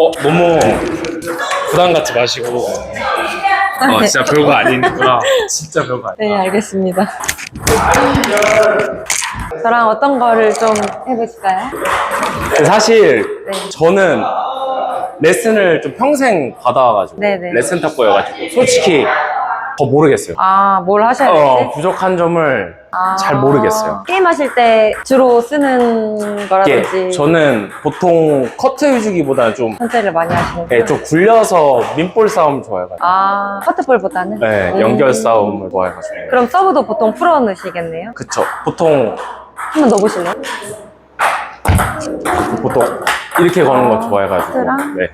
어 너무 부담 갖지 마시고 어 진짜 별거 아니니까 진짜 별거 아니야 네, 알겠습니다. 저랑 어떤 거를 좀 해보실까요? 사실 네. 저는 레슨을 좀 평생 받아와가지고 네네. 레슨 탁구여가지고 솔직히 더 모르겠어요 아, 뭘 하셔야 어, 될지? 부족한 점을 아, 잘 모르겠어요 게임 하실 때 주로 쓰는 거라든지 저는 보통 커트 위주기보다는 좀, 선택을 많이 하시는 네, 좀 굴려서 민볼 싸움 좋아해가지고 아, 커트볼보다는? 네, 음. 연결 싸움을 좋아해가지고 그럼 서브도 보통 풀어 넣으시겠네요? 그쵸 보통 한번 넣어보실래요? 보통 이렇게 거는 거 좋아해가지고 커트랑? 네,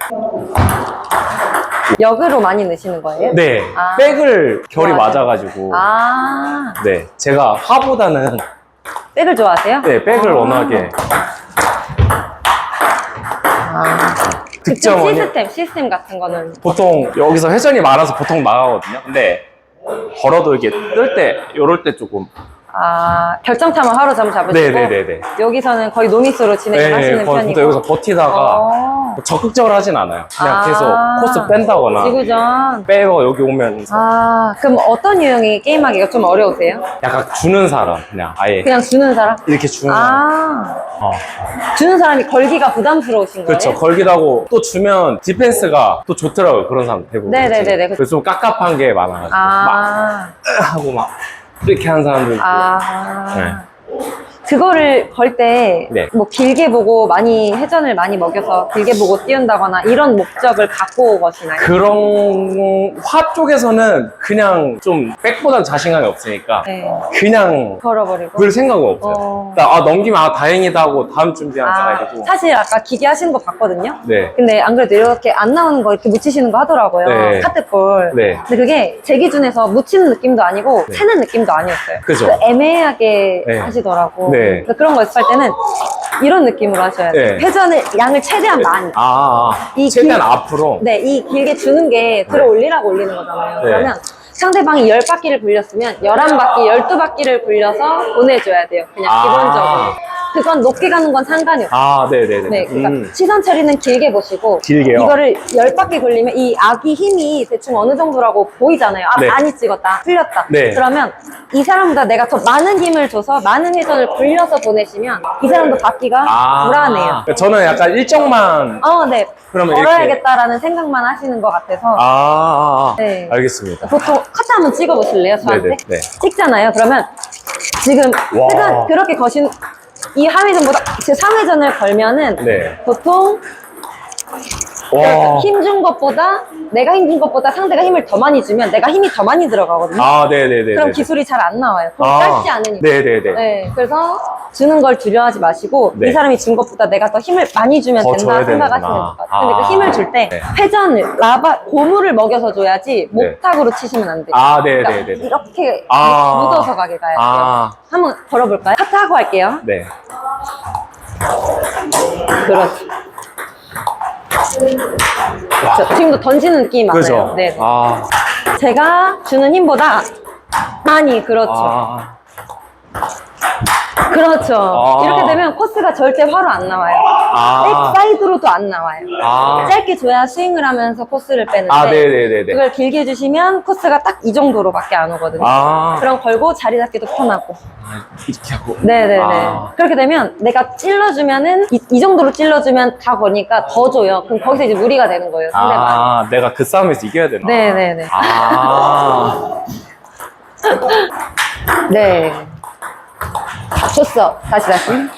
역으로 많이 넣으시는 거예요? 네 아. 백을 결이 좋아요. 맞아가지고 아, 네 제가 화보다는 백을 좋아하세요? 네 백을 아. 워낙에 아. 득점 득점 원이 시스템, 시스템 같은 거는 보통 여기서 회전이 많아서 보통 나가거든요. 근데 걸어도 이렇게 뜰 때, 요럴 때 조금. 아, 결정타만 하루 잠 잡으시고 네네네네. 여기서는 거의 노미스로 진행을 하시는 거의 편이고 보통 여기서 버티다가 어. 적극적으로 하진 않아요. 그냥 아. 계속 코스 뺀다거나 지구전 빼고 여기 오면 아 그럼 어떤 유형이 게임하기가 좀 어려우세요? 약간 주는 사람 그냥 아예 그냥 주는 사람? 이렇게 주는 사람. 아 어. 주는 사람이 걸기가 부담스러우신 거예요? 그렇죠. 걸기도 하고 또 주면 디펜스가 또 좋더라고요. 그런 사람 대부분. 네네네네. 그래서 좀 깝깝한 게 많아가지고 막 아, 하고 막 이렇게 하는. 있고. 아. 네. 그거를 걸때 네. 뭐 길게 보고 많이 회전을 많이 먹여서 길게 보고 띄운다거나 이런 목적을 갖고 거시나요? 그런 화 쪽에서는 그냥 좀 백보단 자신감이 없으니까 네. 그냥 걸어버리고 볼 생각은 없어요. 어. 나, 아 넘기면 아 다행이다 하고 다음 준비하는 아, 스타일이고. 사실 아까 기계 하시는 거 봤거든요? 네. 근데 안 그래도 이렇게 안 나오는 거 이렇게 묻히시는 거 하더라고요. 네. 카트볼. 네. 근데 그게 제 기준에서 묻히는 느낌도 아니고 네. 채는 느낌도 아니었어요. 그죠. 그래서 애매하게 네. 하시더라고. 네. 그래서 그런 거 연습할 때는 이런 느낌으로 하셔야 돼요. 네. 회전을 양을 최대한 많이. 아, 아. 이 최대한 길- 앞으로. 네, 이 길게 주는 게 들어 올리라고 올리는 거잖아요. 네. 그러면 상대방이 10바퀴를 굴렸으면 11바퀴, 12바퀴를 굴려서 보내줘야 돼요. 그냥 아. 기본적으로. 그건 높게 가는 건 상관이 없어요. 아, 네네네. 네, 그러니까 음. 시선 처리는 길게 보시고 길게요? 이거를 열 바퀴 굴리면 이 악이 힘이 대충 어느 정도라고 보이잖아요. 아 네. 많이 찍었다, 틀렸다. 네. 그러면 이 사람보다 내가 더 많은 힘을 줘서 많은 회전을 굴려서 보내시면 이 사람도 받기가 아. 불안해요. 저는 약간 일정만. 어, 네. 그러면 이렇게. 걸어야겠다라는 생각만 하시는 것 같아서 아, 아, 아. 네. 알겠습니다. 보통 카트 한번 찍어보실래요, 저한테? 네네. 네. 찍잖아요. 그러면 지금 와. 회전 그렇게 거신 이 하회전보다 제 3회전을 걸면은 네. 보통 와. 힘준 것보다 내가 힘준 것보다 상대가 힘을 더 많이 주면 내가 힘이 더 많이 들어가거든요. 아, 네네네. 그럼 기술이 잘 안 나와요. 그럼 아. 짧지 않으니까. 네네네. 네, 그래서 주는 걸 두려워하지 마시고 네. 이 사람이 준 것보다 내가 더 힘을 많이 주면 더 된다 줘야 생각하시면 될 되는구나. 것 같아요. 근데 아. 그 힘을 줄 때 네. 회전, 라바, 고무를 먹여서 줘야지 네. 목탁으로 치시면 안 돼요. 아, 그러니까 네네네. 이렇게 아. 묻어서 가게 가야 돼요. 아, 한번 걸어볼까요? 카트 하고 할게요. 네. 그렇죠. 그렇죠. 지금도 던지는 느낌이 많아요. 그죠? 네. 아, 제가 주는 힘보다 많이 그렇죠. 아. 그렇죠. 아. 이렇게 되면 코스가 절대 화로 안 나와요. 아. 백 사이드로도 안 나와요. 아. 짧게 줘야 스윙을 하면서 코스를 빼는데 아, 네네네네. 그걸 길게 주시면 코스가 딱 이 정도로밖에 안 오거든요. 아. 그럼 걸고 자리 잡기도 편하고. 이렇게 하고. 네네네. 아. 그렇게 되면 내가 찔러주면은 이, 이 정도로 찔러주면 다 거니까 더 줘요. 그럼 거기서 이제 무리가 되는 거예요. 상대방. 아, 내가 그 싸움에서 이겨야 되나? 네네네. 아. 네. 줬어. 다시 다시. 네.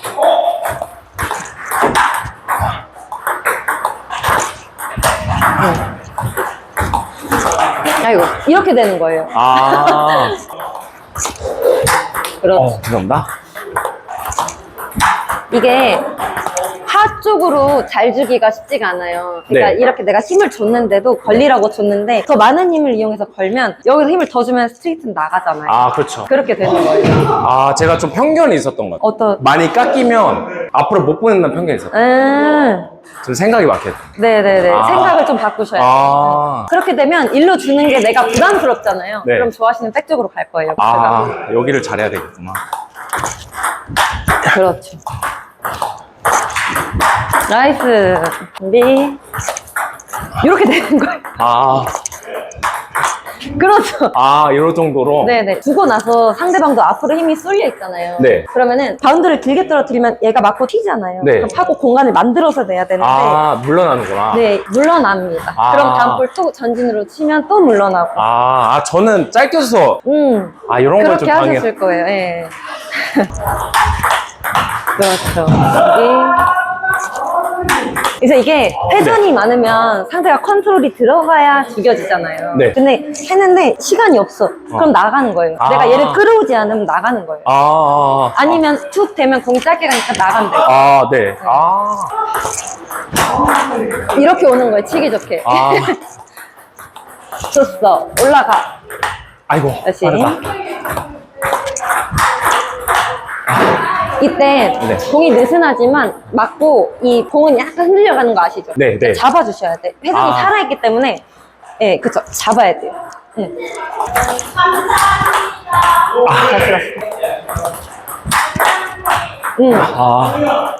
아이고 이렇게 되는 거예요. 아. 그렇죠. 어, 죄송합니다. 이게 하 쪽으로 잘 주기가 쉽지가 않아요. 그러니까 네. 이렇게 내가 힘을 줬는데도 걸리라고 줬는데 더 많은 힘을 이용해서 걸면 여기서 힘을 더 주면 스트레이트는 나가잖아요. 아, 그렇죠. 그렇게 되는 거예요. 아, 제가 좀 편견이 있었던 것 같아요. 어떤? 많이 깎이면 앞으로 못 보낸다는 편견이 있었어요. 음, 좀 생각이 막혔어요. 네네네. 아. 생각을 좀 바꾸셔야 돼요. 아. 그렇게 되면 일로 주는 게 내가 부담스럽잖아요. 네. 그럼 좋아하시는 백 쪽으로 갈 거예요. 아, 여기를 잘해야 되겠구나. 그렇죠. 나이스. 준비. 이렇게 되는 거예요. 아, 그렇죠. 아, 이럴 정도로? 네네. 두고 나서 상대방도 앞으로 힘이 쏠려 있잖아요. 네. 그러면은 바운드를 길게 떨어뜨리면 얘가 맞고 튀잖아요. 네. 그럼 파고 공간을 만들어서 내야 되는데. 아, 물러나는구나. 네, 물러납니다. 아. 그럼 다음 볼 또 전진으로 치면 또 물러나고. 아, 아, 저는 짧게 써서, 음, 아, 이런 걸 좀 그렇게 당해. 하셨을 거예요. 예. 그렇죠. 이게 그래서 이게 회전이 많으면 상대가 컨트롤이 들어가야 죽여지잖아요. 네. 근데 했는데 시간이 없어. 그럼 나가는 거예요. 아. 내가 얘를 끌어오지 않으면 나가는 거예요. 아, 아니면 툭 되면 공이 짧게 가니까 나간대. 아, 네. 아, 이렇게 오는 거예요. 치기 좋게. 아, 줬어. 올라가. 아이고. 다시. 빠르다. 이때 네. 공이 느슨하지만 맞고 이 공은 약간 흔들려가는 거 아시죠? 네, 네. 잡아주셔야 돼. 회전이 아. 살아있기 때문에 예, 그쵸. 잡아야 돼요. 응. 아, 잘 들었어. 응, 아,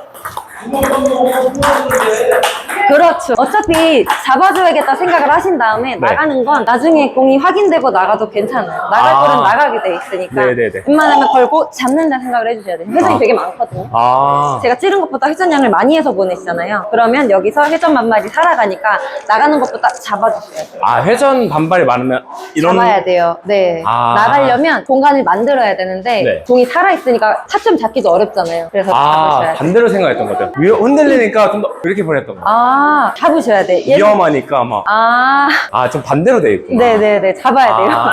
그렇죠. 어차피 잡아줘야겠다 생각을 하신 다음에 네. 나가는 건 나중에 공이 확인되고 나가도 괜찮아요. 나갈 아. 거는 나가게 돼 있으니까. 네네네. 웬만하면 걸고 잡는다 생각을 해주셔야 돼요. 회전이 아. 되게 많거든요. 아. 제가 찌른 것보다 회전량을 많이 해서 보내시잖아요. 그러면 여기서 회전 반발이 살아가니까 나가는 것보다 잡아주셔야 돼요. 아, 회전 반발이 많으면 이런. 잡아야 돼요. 네. 아. 나가려면 공간을 만들어야 되는데 네. 공이 살아있으니까 타점 잡기도 어렵잖아요. 그래서 아, 잡으셔야 돼요. 반대로 생각했던 것같 아요. 위- 흔들리니까 좀 더 이렇게 보냈던 것 같아요. 아, 잡으셔야 돼. 얘- 위험하니까 막. 아, 아, 좀 반대로 돼 있구나. 네네네. 잡아야 돼요. 아.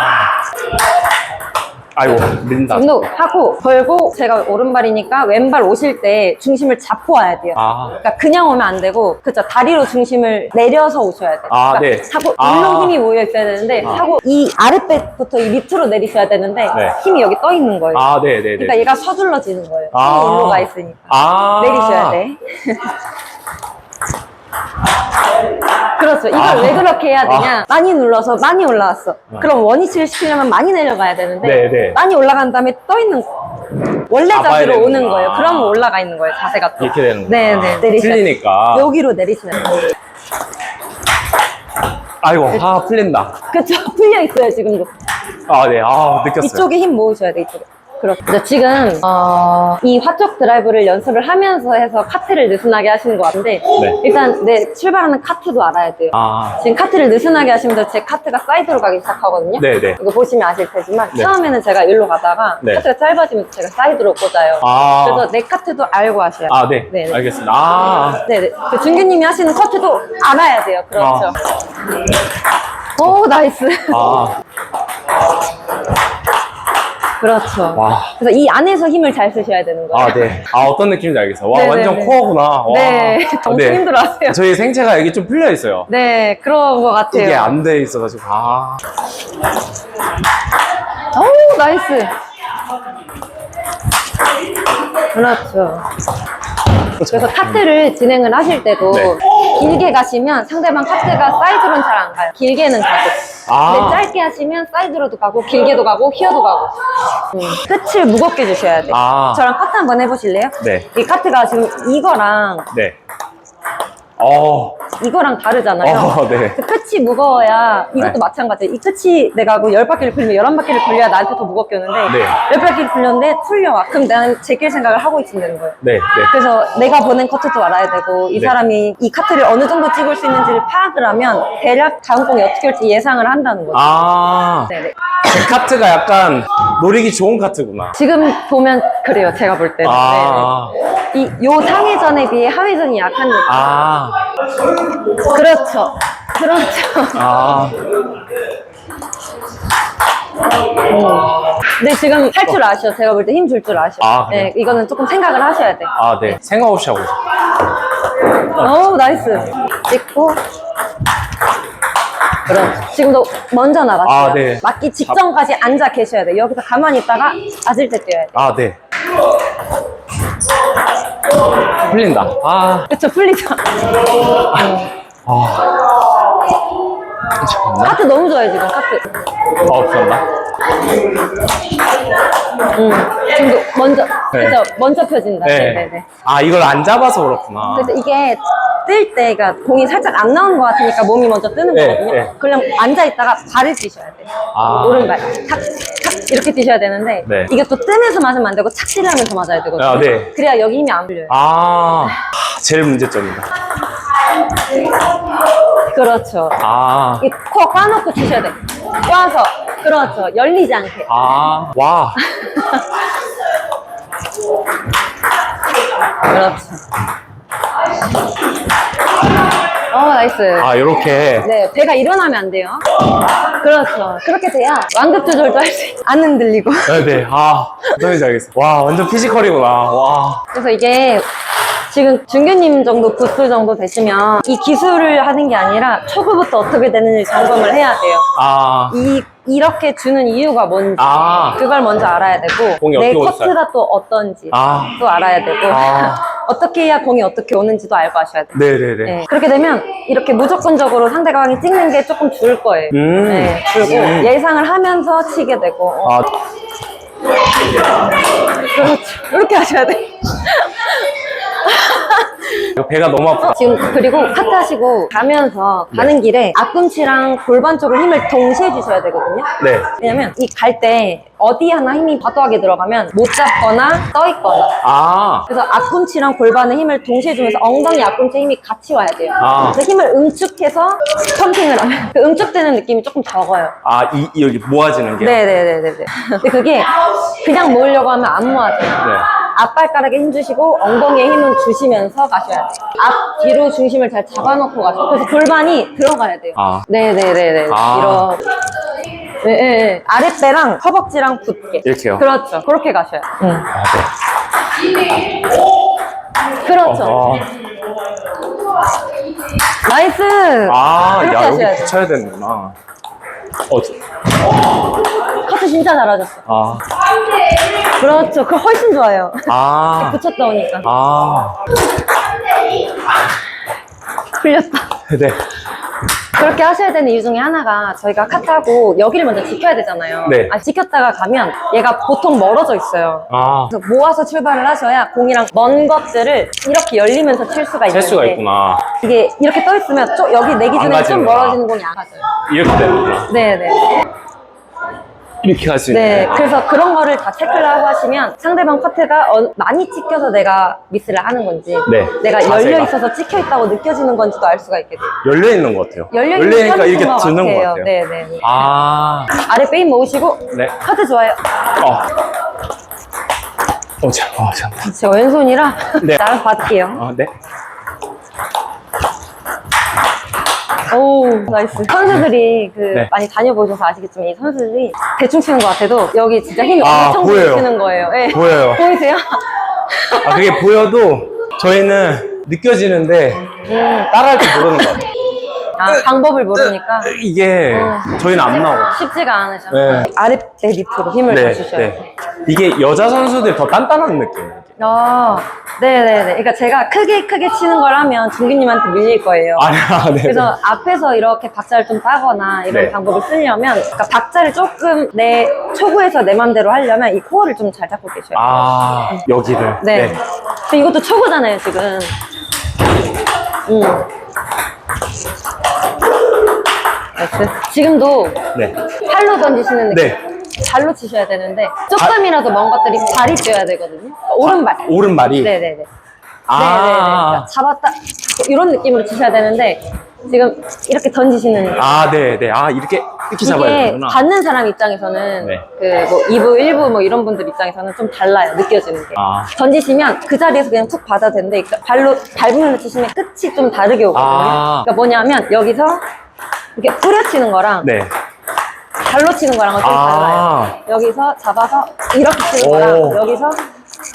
아이고, 밀린다. 지금도 하고 걸고 제가 오른발이니까 왼발 오실 때 중심을 잡고 와야 돼요. 아. 그러니까 그냥 오면 안 되고 그쵸 다리로 중심을 내려서 오셔야 돼요. 아, 그러니까 네. 하고 아. 일로 힘이 모여 있어야 되는데 아. 하고 이 아랫배부터 이 밑으로 내리셔야 되는데 네. 힘이 여기 떠 있는 거예요. 아, 네 네 네. 그러니까 얘가 서둘러지는 거예요. 아. 힘이 일로 가 있으니까 아. 내리셔야 돼. 그렇죠. 이걸 아. 왜 그렇게 해야 되냐? 많이 눌러서 많이 올라왔어. 그럼 원위치를 시키려면 많이 내려가야 되는데 네, 네. 많이 올라간 다음에 떠 있는 거. 원래 잡아야 자세로 오는. 거예요. 그러면 올라가 있는 거예요. 자세가 또. 이렇게 되는 네, 네. 돼요. 틀리니까. 여기로 내리시면 돼요. 아이고, 아, 풀린다. 그쵸? 풀려 있어요, 지금도. 아, 네. 아, 느꼈어요. 이쪽에 힘 모으셔야 돼, 이쪽에. 그렇죠. 지금, 어, 이 화쪽 드라이브를 연습을 하면서 해서 카트를 느슨하게 하시는 것 같은데, 네. 일단 내 출발하는 카트도 알아야 돼요. 아, 지금 카트를 느슨하게 하시면서 제 카트가 사이드로 가기 시작하거든요. 네네. 이거 보시면 아실 테지만 네. 처음에는 제가 일로 가다가 네. 카트가 짧아지면 제가 사이드로 꽂아요. 아. 그래서 내 카트도 알고 하셔야 돼요. 아, 네. 네, 네. 알겠습니다. 아. 네네. 그 준규님이 하시는 커트도 알아야 돼요. 그렇죠. 오, 나이스. 아, 그렇죠. 와. 그래서 이 안에서 힘을 잘 쓰셔야 되는 거예요. 아, 네. 아, 어떤 느낌인지 알겠어요. 와, 네, 완전 네, 네. 코어구나. 와. 네. 엄청 네. 힘들어 하세요. 저희 생체가 여기 좀 풀려 있어요. 네, 그런 것 같아요. 이게 안 돼 있어가지고. 아. 오, 나이스. 그렇죠. 그래서 카트를 진행을 하실 때도 네. 길게 가시면 상대방 카트가 사이드로는 잘 안 가요. 길게는 가고. 아. 근데 짧게 하시면 사이드로도 가고 길게도 가고 휘어도 가고. 음, 끝을 무겁게 주셔야 돼 요. 아. 저랑 카트 한번 해보실래요? 네. 이 카트가 지금 이거랑 네. 어. 이거랑 다르잖아요. 어, 네. 그 끝이 무거워야 이것도 네. 마찬가지예요. 이 끝이 내가 뭐 열 바퀴를 굴리면 열한 바퀴를 굴려야 나한테 더 무겁게 오는데 네. 열 바퀴를 굴렸는데 풀려와. 그럼 나는 제낄 생각을 하고 있으면 되는 거예요. 네. 네. 그래서 내가 보낸 커트도 알아야 되고 이 네. 사람이 이 카트를 어느 정도 찍을 수 있는지를 파악을 하면 대략 다음 공이 어떻게 올지 예상을 한다는 거죠. 아. 네 네. 제 카트가 약간 노리기 좋은 카트구나. 지금 보면 그래요. 제가 볼 때는. 아. 네. 이요 상회전에 비해 하회전이 약한 느낌. 아. 그렇죠. 그렇죠. 아. 근데 지금 할 줄 아셔. 제가 볼 때 힘 줄 줄 아셔. 아, 그래요? 네, 이거는 조금 생각을 하셔야 돼. 아, 네. 생각 없이 하고 있어요. 오, 나이스. 찍고. 그렇죠. 지금도 먼저 나갔어요. 아, 네. 맞기 직전까지 앉아 계셔야 돼. 여기서 가만히 있다가 맞을 때 뛰어야 돼. 아, 네. 풀린다. 아. 그쵸, 풀리죠. 아. 카트 너무 좋아요, 지금 카트. 어, 없었나? 음, 지금도 먼저, 네. 그죠? 먼저 펴진다. 네. 네네 네. 아, 이걸 안 잡아서 그렇구나. 그래서 이게 뜰 때가 공이 살짝 안 나오는 것 같으니까 몸이 먼저 뜨는 네, 거거든요. 네. 그냥 앉아있다가 발을 뛰셔야 돼요. 아. 오른발. 탁, 탁, 이렇게 뛰셔야 되는데, 네. 이게 또 뜨면서 맞으면 안 되고 착질하면서 맞아야 되거든요. 아, 네. 그래야 여기 힘이 안 풀려요. 아, 제일 문제점이다. 그렇죠. 아, 이코 까놓고 치셔야 돼. 꽈서. 그렇죠. 열리지 않게. 아, 와. 그렇죠. 어, 나이스. 아, 요렇게. 네, 배가 일어나면 안 돼요. 그렇죠. 그렇게 돼야 완급 조절도 할 수, 안 흔들리고. 네, 네. 아, 말인지 알겠어. 와, 완전 피지컬이구나. 와. 그래서 이게 지금 중규님 정도 부스 정도 되시면 이 기술을 하는 게 아니라 초구부터 어떻게 되는지 점검을 해야 돼요. 아, 이 이렇게 주는 이유가 뭔지 아. 그걸 먼저 알아야 되고 공이 내 어떻게 오는지 커트가 또 어떤지 아. 또 알아야 되고 아. 어떻게 해야 공이 어떻게 오는지도 알고 하셔야 돼요. 네네네. 네, 그렇게 되면 이렇게 무조건적으로 상대방이 찍는 게 조금 줄 거예요. 음. 네, 줄고 음. 예상을 하면서 치게 되고 어, 아, 그렇죠. 이렇게 하셔야 돼. 이거 배가 너무 아프다. 지금 그리고 카트 하시고 가면서 가는 길에 앞꿈치랑 골반 쪽으로 힘을 동시에 주셔야 되거든요. 네. 왜냐면 이 갈 때 어디 하나 힘이 과도하게 들어가면 못 잡거나 떠 있거나 아, 그래서 앞꿈치랑 골반에 힘을 동시에 주면서 엉덩이 앞꿈치 힘이 같이 와야 돼요. 아. 그래서 힘을 음축해서 펌핑을 하면 그 음축되는 느낌이 조금 적어요. 아, 이, 이 여기 모아지는 게. 네네네네. 근데 그게 그냥 모으려고 하면 안 모아져요. 네. 앞발가락에 힘 주시고 엉덩이에 힘은 주시면서 가셔야 돼요. 앞, 뒤로 중심을 잘 잡아놓고 가셔요. 그래서 골반이 들어가야 돼요. 아. 네네네네. 아. 이런. 네, 네, 네. 아랫배랑 허벅지랑 붙게. 이렇게요? 그렇죠. 그렇게 가셔요. 응. 아, 네. 그렇죠. 어, 나이스. 아, 그렇게 야, 여기 하셔야 돼. 붙여야 되는구나. 어, 저- 커트 진짜 잘하셨어. 아, 그렇죠. 그거 훨씬 좋아요. 아, 붙였다 오니까. 아, 풀렸다. 네. 그렇게 하셔야 되는 이유 중에 하나가 저희가 카트하고 여기를 먼저 지켜야 되잖아요. 네. 아, 지켰다가 가면 얘가 보통 멀어져 있어요. 아, 그래서 모아서 출발을 하셔야 공이랑 먼 것들을 이렇게 열리면서 칠 수가 있는데 셀 수가 있구나. 이게 이렇게 떠 있으면 좀 여기 내 기준에 좀 가지는구나. 멀어지는 공이 안 가져요. 이렇게 되는구나. 네네. 이렇게 갈 수 있네. 네, 그래서 그런 거를 다 체크를 하고 하시면 상대방 커트가 어- 많이 찍혀서 내가 미스를 하는 건지 네, 내가 자세가. 열려 있어서 찍혀 있다고 느껴지는 건지도 알 수가 있게 돼요. 열려 있는 것 같아요. 열려 있는 열리니까 편인 이렇게 것 드는 것 같아요. 같아요. 네네. 아, 아래 빼임 모으시고 네. 카트 좋아요. 어. 어, 자, 어, 자. 제 왼손이라 네. 나랑 받을게요. 아, 네. 오 나이스. 선수들이 그 네. 많이 다녀보셔서 아시겠지만 이 선수들이 대충 치는 것 같아도 여기 진짜 힘이 아, 엄청 보여요. 주시는 거예요. 네. 보여요. 보이세요? 아, 그게 보여도 저희는 느껴지는데 음, 따라할 줄 모르는 것 같아요. 아, 방법을 모르니까 이게 저희는 안 나와요. 쉽지가 않으셔. 네. 아랫배 밑으로 힘을 더 주셔야 돼요. 이게 여자 선수들이 더 단단한 느낌이에요. 아, 네네네. 그러니까 제가 크게 크게 치는 걸 하면 중기님한테 밀릴 거예요. 아니야, 네. 그래서 앞에서 이렇게 박자를 좀 따거나 이런 네. 방법을 쓰려면 그러니까 박자를 조금 내 초구에서 내 맘대로 하려면 이 코어를 좀 잘 잡고 계셔요. 아, 여기를. 네. 근데 이것도 초구잖아요, 지금. 음. 나이스. 지금도 네. 팔로 던지시는 느낌. 네. 발로 치셔야 되는데 조금이라도 먼 것들이 발이 뛰어야 되거든요. 그러니까 오른발. 오른발이. 네네네. 네네네. 아. 그러니까 잡았다 이런 느낌으로 치셔야 되는데 지금 이렇게 던지시는 아, 네, 네. 아, 이렇게, 이렇게 잡아야 이게 되는구나. 받는 사람 입장에서는 네. 그 뭐 2부, 1부 뭐 이런 분들 입장에서는 좀 달라요 느껴지는 게 아. 던지시면 그 자리에서 그냥 툭 받아도 되는데 그러니까 발로 밟으면서 치시면 끝이 좀 다르게 오거든요 아. 그러니까 뭐냐면 여기서 이렇게 뿌려치는 거랑 네. 발로 치는 거랑은 좀 아. 달라요 여기서 잡아서 이렇게 치는 거랑 오. 여기서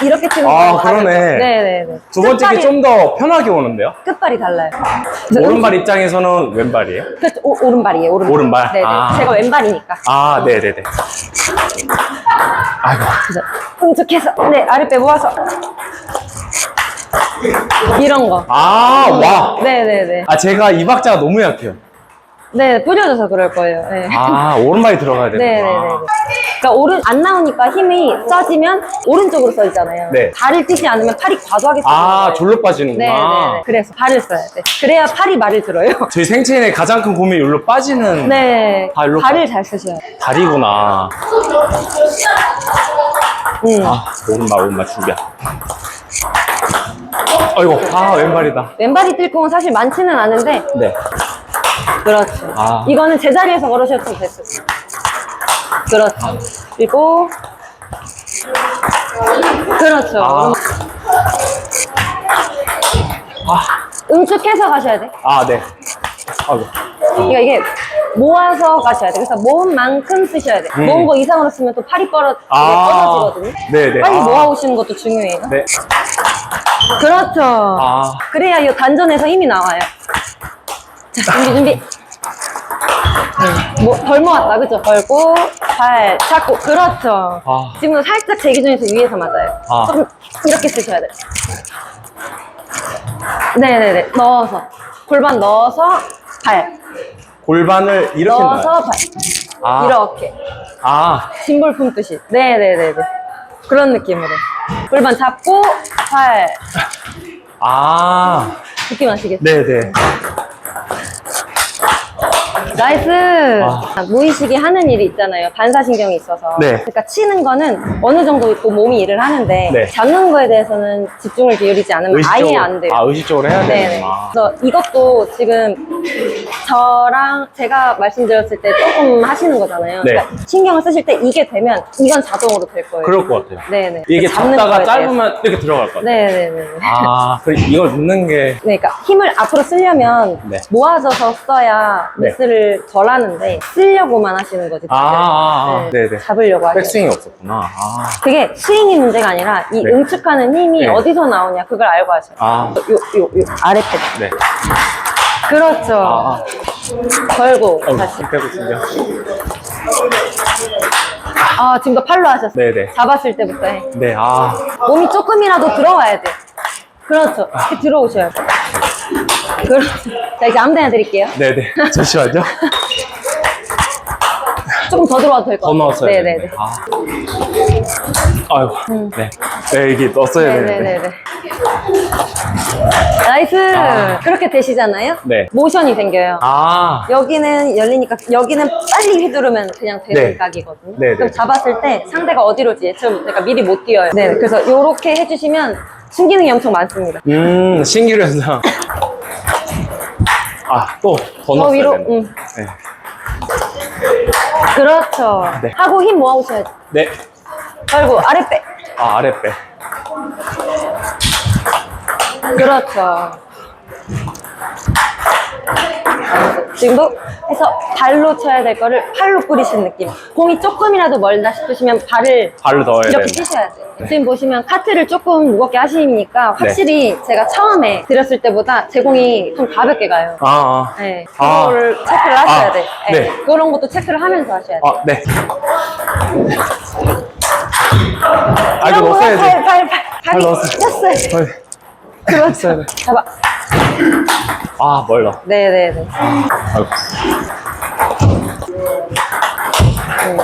이렇게 치는 아, 거랑 그러네. 네네네 두 번째 게 좀 더 편하게 오는데요? 끝발이 달라요 그래서 오른발 입장에서는 왼발이에요? 그렇죠. 오, 오른발이에요. 오른발. 오른발? 네네. 아. 제가 왼발이니까. 아, 네, 네, 네. 아이고. 그래서 응축해서 네 아랫배 모아서 이런 거. 아, 와. 네네네. 아, 제가 이 박자가 너무 약해요. 네, 뿌려져서 그럴 거예요. 네. 아, 오른발이 들어가야 되는구나. 네네네. 그러니까 오른 안 나오니까 힘이 써지면 오른쪽으로 써지잖아요. 네. 발을 뛰지 않으면 팔이 과도하게 써요. 아, 졸로 빠지는구나. 네 네 네. 그래서 발을 써야 돼. 그래야 팔이 말을 들어요. 저희 생체인의 가장 큰 고민이 여기로 빠지는 네. 발로 발을 잘 쓰셔야 돼요. 다리구나. 음. 아, 오른발, 오른발 준비야. 아이고, 아, 왼발이다. 왼발이 뛸 공은 사실 많지는 않은데 네. 그렇죠. 아. 이거는 제자리에서 걸으셔도 됐어요. 그렇죠. 그리고 그렇죠. 아. 응축해서 가셔야 돼. 아, 네. 아이고. 그러니까 이게 모아서 가셔야 돼. 그래서 모은 만큼 쓰셔야 돼. 음. 모은 거 이상으로 쓰면 또 팔이 뻗어, 아. 뻗어지거든요. 네네. 빨리 아. 모아오시는 것도 중요해요. 네. 그렇죠. 아. 그래야 이 단전에서 힘이 나와요. 자, 준비, 준비. 네. 뭐, 덜 모았다, 그죠? 걸고, 발, 잡고, 그렇죠. 아. 지금 살짝 제 기준에서 위에서 맞아요. 아. 조금 이렇게 쓰셔야 돼요. 네네네. 넣어서. 골반 넣어서, 발. 골반을 이렇게 넣어서, 넣어요. 발. 아. 이렇게. 아, 짐볼 품듯이. 네네네네. 그런 느낌으로. 골반 잡고, 발. 아. 느낌 아시겠죠? 네네. 나이스! 아. 무의식이 하는 일이 있잖아요. 반사신경이 있어서. 네. 그러니까 치는 거는 어느 정도 또 몸이 일을 하는데 네. 잡는 거에 대해서는 집중을 기울이지 않으면 아예 안 돼요. 아, 의식적으로 해야 네네. 되는구나. 그래서 이것도 지금 저랑 제가 말씀드렸을 때 조금 하시는 거잖아요. 네. 그러니까 신경을 쓰실 때 이게 되면 이건 자동으로 될 거예요. 그럴 것 같아요. 네네. 이게 잡는 잡다가 거에. 짧으면 이렇게 들어갈 것 같아요. 네네네. 아, 그래, 이걸 넣는 게. 네, 그러니까 힘을 앞으로 쓰려면 네. 모아져서 써야 네. 미스를 덜 하는데 쓰려고만 하시는 거지. 아, 아, 아. 네, 네네. 잡으려고 하시는 백스윙이 없었구나. 아. 그게 스윙이 문제가 아니라 이 네. 응축하는 힘이 네. 어디서 나오냐 그걸 알고 하셔요. 아. 요, 요, 요 아래 패. 네. 그렇죠. 아, 아. 걸고 어우, 다시. 빼고 준비야. 아, 지금 도 팔로 하셨어요. 네네. 잡았을 때부터 해. 네, 아. 몸이 조금이라도 들어와야 돼. 그렇죠. 이렇게 들어오셔야 돼. 그렇죠. 자, 이제 아무 데나 드릴게요. 네네. 잠시만요. 조금 더 들어와도 될 것 더 같아요. 넣었어야 네네네. 아. 아이고. 네. 네, 이게 넣었어야 되는데. 음. 네네네네. 나이스! 아. 그렇게 되시잖아요? 네. 모션이 생겨요. 아. 여기는 열리니까 여기는 빨리 휘두르면 그냥 되는 네. 각이거든요. 네, 그럼 네. 잡았을 때 상대가 어디로 올지 예측을 못하니까 미리 못 뛰어요. 네, 그래서 이렇게 해주시면 순기능이 엄청 많습니다. 음, 신기루 현상. 아, 또 더 더 넣었어야 위로, 되는데. 음, 네. 그렇죠. 네. 하고 힘 모아오셔야죠. 네. 아래 빼. 아, 빼. 그렇죠. 지금도 해서 발로 쳐야 될 거를 팔로 뿌리신 느낌. 공이 조금이라도 멀다 싶으시면 발을 발로 넣어야 이렇게. 뛰셔야 돼요. 지금 보시면 카트를 조금 무겁게 하시니까 네. 확실히 제가 처음에 드렸을 때보다 제 공이 좀 가볍게 가요. 아, 아. 네, 아. 그거를 체크를 하셔야 아, 돼. 네. 네. 그런 것도 체크를 하면서 하셔야 돼 요. 아, 네. 아, 이거 넣었어야지. 팔, 팔, 팔, 팔이 넣었어요. 꼈어요. 네. 그렇죠. 잡아. 아, 멀다. 네네네. 아이고.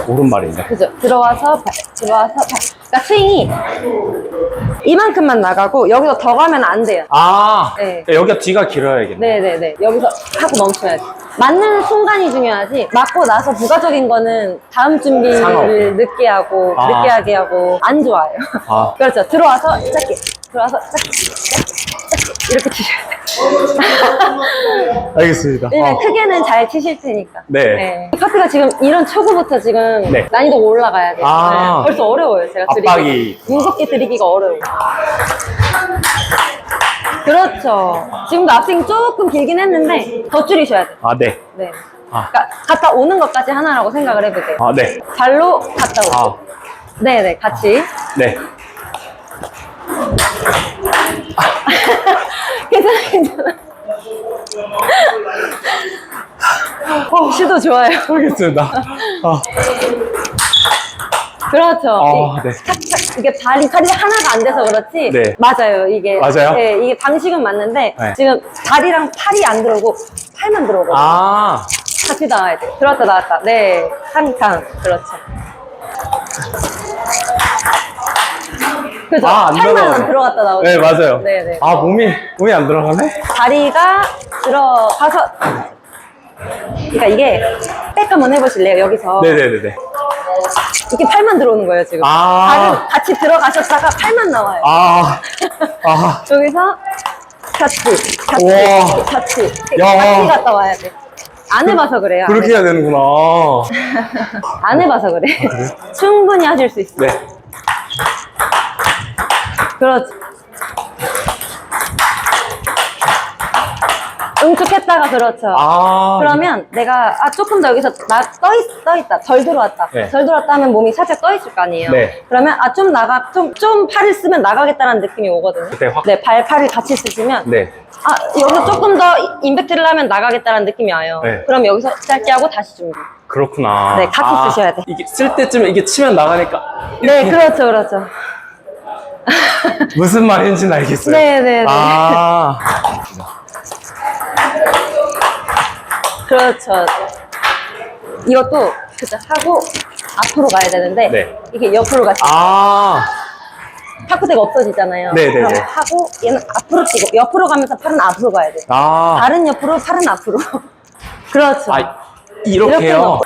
오른발인데. 그죠. 들어와서 발, 들어와서 발. 그러니까 스윙이 이만큼만 나가고 여기서 더 가면 안 돼요. 아, 네. 여기가 뒤가 길어야겠네. 네네네. 여기서 하고 멈춰야 돼. 맞는 순간이 중요하지. 맞고 나서 부가적인 거는 다음 준비를 상관없고. 늦게 하고, 아. 늦게 하게 하고, 안 좋아요. 아. 그렇죠. 들어와서 짧게. 들어와서 짧게. 짧게. 이렇게 치셔야 돼요. 알겠습니다. 왜냐면 어. 크게는 잘 치실 테니까. 네. 커트가 지금 이런 초구부터 지금 네. 난이도가 올라가야 돼요. 아. 네. 벌써 어려워요. 제가 드리기. 압박이. 무겁게 드리기가 어려워요. 그렇죠. 지금도 앞스윙 조금 길긴 했는데 더 줄이셔야 돼요. 아, 네. 네. 아. 그러니까 갔다 오는 것까지 하나라고 생각을 해보세요. 아, 네. 발로 갔다 오고. 아, 네네, 같이. 네. 괜찮아, 괜찮아. 어, 시도 좋아요. 알겠습니다. 아, 그렇죠. 아, 이- 네. 착착 이게 발이 다리가 하나가 안 돼서 그렇지. 네. 맞아요. 이게 맞아요? 네, 이게 방식은 맞는데 네. 지금 다리랑 팔이 안 들어오고 팔만 들어오고. 아, 같이 나와야 돼. 들어왔다, 나왔다. 네. 탕탕. 그렇죠. 그죠? 아, 안 팔만 들어가네. 들어갔다 나오죠. 네, 맞아요. 네네. 아, 몸이, 몸이 안 들어가네? 다리가 들어가서. 그러니까 이게 백 한번 해보실래요? 여기서. 네네네네. 이렇게 팔만 들어오는 거예요, 지금. 아. 같이 들어가셨다가 팔만 나와요. 아, 아, 여기서 같이, 우와. 같이. 야. 같이 갔다 와야 돼. 안 해봐서 그래요. 안 그렇게 해야 되는구나. 안 해봐서 그래. 충분히 하실 수 있어. 네. 그렇지. 응축했다가 그렇죠. 아. 그러면 내가 아 조금 더 여기서 나떠 있, 떠 있다 덜 들어왔다 네. 덜 들어왔다 하면 몸이 살짝 떠 있을 거 아니에요. 네. 그러면 아 좀 나가 좀 좀 팔을 쓰면 나가겠다는 느낌이 오거든요. 그때 확- 네, 발 팔을 같이 쓰시면 네. 아 여기서 조금 더 임팩트를 하면 나가겠다는 느낌이 와요. 네. 그럼 여기서 짧게 하고 다시 준비. 그렇구나. 네, 같이 아, 쓰셔야 돼. 이게 쓸 때쯤에 이게 치면 나가니까. 네, 그렇죠, 그렇죠. 무슨 말인지는 알겠어요. 네, 네, 네. 아. 그렇죠. 이것도 그죠 하고 앞으로 가야 되는데 네. 이게 옆으로 가시 아. 탁구대가 없어지잖아요. 네, 네, 그럼 네. 하고 얘는 앞으로 뛰고 옆으로 가면서 팔은 앞으로 가야 돼. 아. 발은 옆으로, 팔은 앞으로. 그렇죠. 아, 이렇게요? 놓고.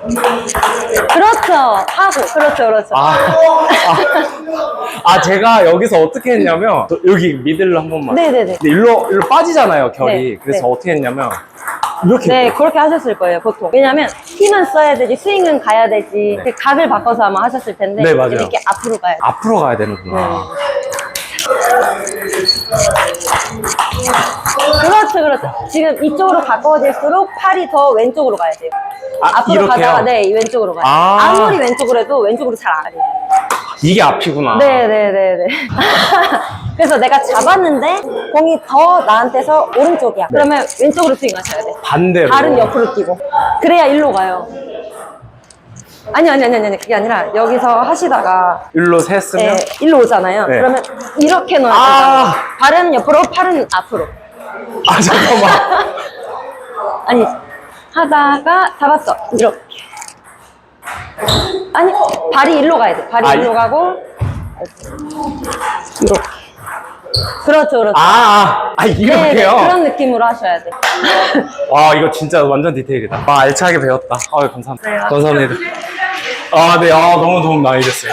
그렇죠. 하고 그렇죠, 그렇죠. 아, 아, 아, 제가 여기서 어떻게 했냐면, 저 여기 미들로 한 번만. 네네네. 근데 일로, 일로 빠지잖아요, 결이. 네, 그래서 네. 어떻게 했냐면, 이렇게. 네, 그렇게 하셨을 거예요, 보통. 왜냐면, 힘은 써야 되지, 스윙은 가야 되지, 네. 그 각을 바꿔서 아마 하셨을 텐데, 네, 맞아요. 이렇게 앞으로 가야 돼. 앞으로 가야 되는구나. 그렇죠, 그렇죠. 지금 이쪽으로 가까워질수록 팔이 더 왼쪽으로 가야 돼요. 아, 앞으로 이렇게요? 가다가, 네, 왼쪽으로 가요. 아. 아. 무리 왼쪽으로 해도 왼쪽으로 잘 안 가요. 이게 앞이구나. 네네네네. 그래서 내가 잡았는데 공이 더 나한테서 오른쪽이야. 그러면 왼쪽으로 스윙하셔야 돼. 반대로. 발은 옆으로 뛰고. 그래야 일로 가요. 아니, 아니, 아니, 아니. 그게 아니라 여기서 하시다가 일로 셌으면. 네, 일로 오잖아요. 네. 그러면 이렇게 넣어야 아. 돼요. 발은 옆으로, 팔은 앞으로. 아, 잠깐만. 아니, 하다가 잡았어. 이렇게. 아니, 발이 일로 가야 돼. 발이 아, 일로 이- 가고, 이렇게. 그렇죠, 그렇죠. 아, 아, 아, 네, 네, 이렇게요? 그런 느낌으로 하셔야 돼. 와, 이거 진짜 완전 디테일이다. 아, 알차게 배웠다. 아, 감사합니다. 네, 감사합니다. 아, 네, 아, 너무 도움 많이 됐어요.